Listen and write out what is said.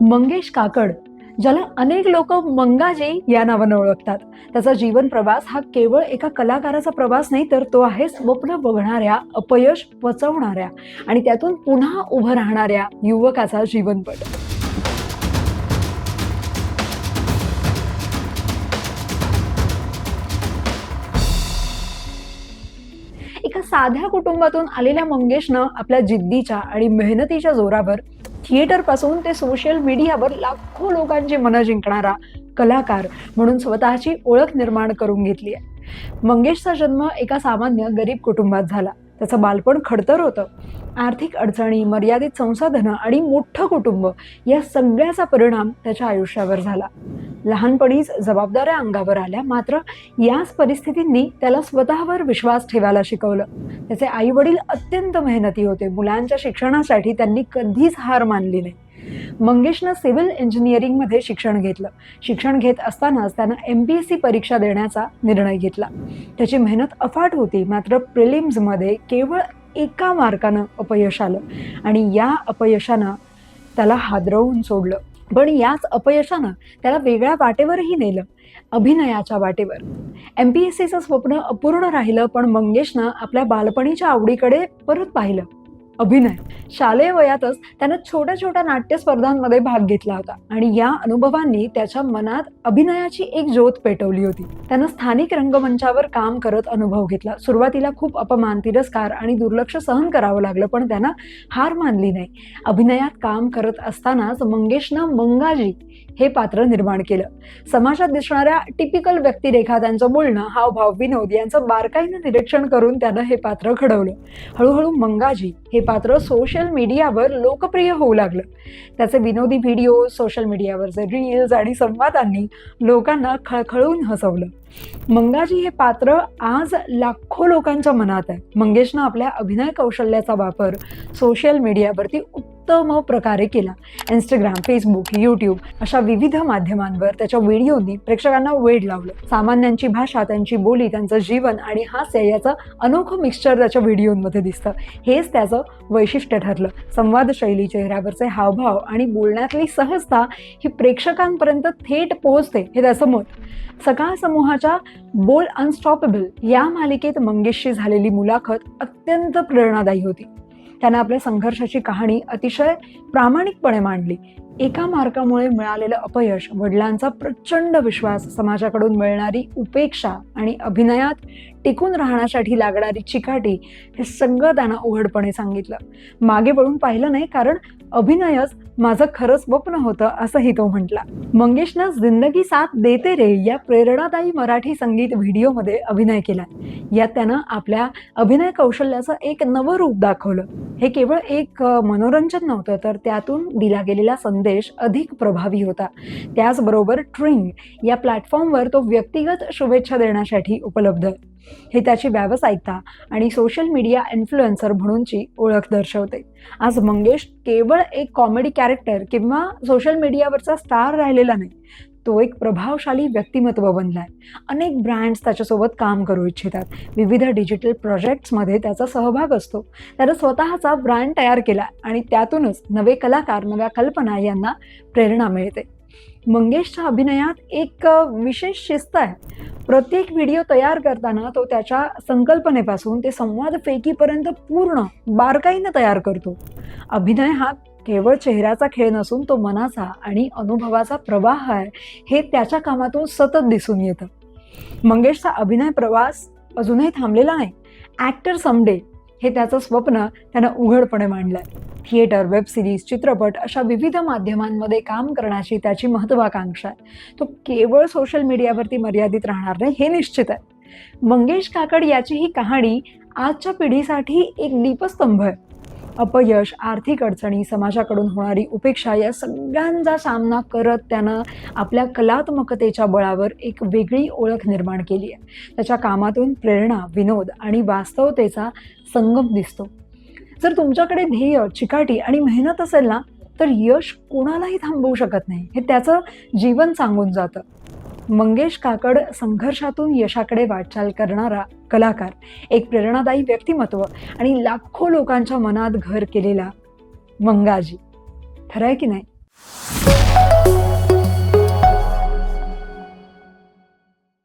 मंगेश काकड ज्याला अनेक लोक मंगाजी या नावानं ओळखतात. त्याचा जीवन प्रवास हा केवळ एका कलाकाराचा प्रवास नाही तर तो आहे स्वप्न बघणाऱ्या अपयश पचवणाऱ्या आणि त्यातून पुन्हा उभं राहणाऱ्या युवकाचा जीवनपट. एका साध्या कुटुंबातून आलेल्या मंगेशनं आपल्या जिद्दीच्या आणि मेहनतीच्या जोरावर थिएटरपासून ते सोशल मीडियावर लाखो लोकांची मनं जिंकणारा कलाकार म्हणून स्वतःची ओळख निर्माण करून घेतली आहे. मंगेशचा जन्म एका सामान्य गरीब कुटुंबात झाला. त्याचं बालपण खडतर होतं. आर्थिक अडचणी मर्यादित संसाधनं आणि मोठं कुटुंब या सगळ्याचा परिणाम त्याच्या आयुष्यावर झाला. लहानपणीच जबाबदाऱ्या अंगावर आल्या मात्र याच परिस्थितींनी त्याला स्वतःवर विश्वास ठेवायला शिकवलं. त्याचे आई वडील अत्यंत मेहनती होते. मुलांच्या शिक्षणासाठी त्यांनी कधीच हार मानली नाही. मंगेशनं सिव्हिल इंजिनिअरिंगमध्ये शिक्षण घेतलं. शिक्षण घेत असतानाच त्यानं एम पी एस सी परीक्षा देण्याचा निर्णय घेतला. त्याची मेहनत अफाट होती मात्र प्रिलिम्समध्ये केवळ एका मार्कानं अपयश आलं आणि या अपयशानं त्याला हादरवून सोडलं. पण याच अपयशानं त्याला वेगळ्या वाटेवरही नेलं अभिनयाच्या वाटेवर. एम पी एस सीचं स्वप्न अपूर्ण राहिलं पण मंगेशनं आपल्या बालपणीच्या आवडीकडे परत पाहिलं. अभिनय. शालेय वयातच त्यानं छोट्या छोट्या नाट्य स्पर्धांमध्ये भाग घेतला होता आणि या अनुभवांनी त्याच्या मनात अभिनयाची एक ज्योत पेटवली होती. त्यानं स्थानिक रंगमंचावर काम करत अनुभव घेतला. सुरुवातीला खूप अपमान तिरस्कार आणि दुर्लक्ष सहन करावं लागलं पण त्यानं हार मानली नाही. अभिनयात काम करत असतानाच मंगेशनं मंगाजी हे पात्र निर्माण केलं. समाजात दिसणाऱ्या टिपिकल व्यक्तिरेखा त्यांचं बोलणं हावभाव विनोद यांचं बारकाईनं निरीक्षण करून त्यानं हे पात्र घडवलं. हळूहळू मंगाजी हे पात्र सोशल मीडियावर लोकप्रिय होऊ लागलं. त्याचे विनोदी व्हिडिओ सोशल मीडियावरचे रील्स आणि संवादांनी लोकांना खळखळून हसवलं. मंगाजी हे पात्र आज लाखो लोकांच्या मनात आहे. मंगेशनं आपल्या अभिनय कौशल्याचा वापर सोशल मीडियावरती उत्तम प्रकारे केला. इंस्टाग्राम फेसबुक यूट्यूब अशा विविध माध्यमांवर त्याच्या व्हिडिओनी प्रेक्षकांना वेड लावलं. सामान्यांची भाषा त्यांची बोली त्यांचं जीवन आणि हास्य याचं अनोखं मिक्सचर त्याच्या व्हिडिओमध्ये दिसतं. हेच त्याचं वैशिष्ट्य ठरलं. संवाद शैली चेहऱ्यावरचे हावभाव आणि बोलण्यातली सहजता ही प्रेक्षकांपर्यंत थेट पोहोचते हे त्याचं मत सकाळ समूहाच्या बोल अनस्टॉपेबल या मालिकेत मंगेशशी झालेली मुलाखत अत्यंत प्रेरणादायी होती. त्यानं आपल्या संघर्षाची कहाणी अतिशय प्रामाणिकपणे मांडली. एका मार्कामुळे मिळालेलं अपयश वडिलांचा प्रचंड विश्वास समाजाकडून मिळणारी उपेक्षा आणि अभिनयात टिकून राहण्यासाठी लागणारी चिकाटी हे सगळं त्यानं उघडपणे सांगितलं. मागे वळून पाहिलं नाही कारण अभिनयच माझं खरं स्वप्न होतं असंही तो म्हटला. मंगेशनं जिंदगी साथ देते रे या प्रेरणादायी मराठी संगीत व्हिडिओमध्ये अभिनय केला. यात त्यानं आपल्या अभिनय कौशल्याचं एक नवं रूप दाखवलं. हे केवळ एक मनोरंजन नव्हतं तर त्यातून दिला गेलेला संदेश अधिक प्रभावी होता. त्याचबरोबर ट्रिंग या प्लॅटफॉर्मवर तो व्यक्तिगत शुभेच्छा देण्यासाठी उपलब्ध. आहे हे त्याची व्यावसायिकता आणि सोशल मीडिया इन्फ्लुएन्सर म्हणूनची ओळख दर्शवते. आज मंगेश केवळ एक कॉमेडी कॅरेक्टर किंवा सोशल मीडियावरचा स्टार राहिलेला नाही तो एक प्रभावशाली व्यक्तिमत्व बनलाय. अनेक ब्रँड्स त्याच्यासोबत काम करू इच्छितात. विविध डिजिटल प्रोजेक्ट्समध्ये त्याचा सहभाग असतो. त्यानं स्वतःचा ब्रँड तयार केला आणि त्यातूनच नवे कलाकार नव्या कल्पना यांना प्रेरणा मिळते. मंगेशच्या अभिनयात एक विशेष शिस्त आहे. प्रत्येक व्हिडिओ तयार करताना तो त्याच्या संकल्पनेपासून ते संवाद फेकीपर्यंत पूर्ण बारकाईनं तयार करतो. अभिनय हा केवळ चेहऱ्याचा खेळ नसून तो मनाचा आणि अनुभवाचा प्रवाह आहे हे त्याच्या कामातून सतत दिसून येतं. मंगेशचा अभिनय प्रवास अजूनही थांबलेला नाही. ॲक्टर समडे हे त्याचं स्वप्न त्यानं उघडपणे मांडलंय. थिएटर वेब सिरीज चित्रपट अशा विविध माध्यमांमध्ये काम करण्याची त्याची महत्वाकांक्षा आहे. तो केवळ सोशल मीडियावरती मर्यादित राहणार नाही हे निश्चित आहे. मंगेश काकड याची ही कहाणी आजच्या पिढीसाठी एक दीपस्तंभ आहे. अपयश आर्थिक अडचणी समाजाकडून होणारी उपेक्षा या सगळ्यांचा सामना करत त्यानं आपल्या कलात्मकतेच्या बळावर एक वेगळी ओळख निर्माण केली आहे. त्याच्या कामातून प्रेरणा विनोद आणि वास्तवतेचा संगम दिसतो. जर तुमच्याकडे ध्येय चिकाटी आणि मेहनत असेल ना तर यश कोणालाही थांबवू शकत नाही. हे त्याचं जीवन सांगून जातं. मंगेश काकड संघर्षातून यशाकडे वाटचाल करणारा कलाकार एक प्रेरणादायी व्यक्तिमत्व आणि लाखो लोकांच्या मनात घर केलेला मंगाजी. खरं आहे की नाही?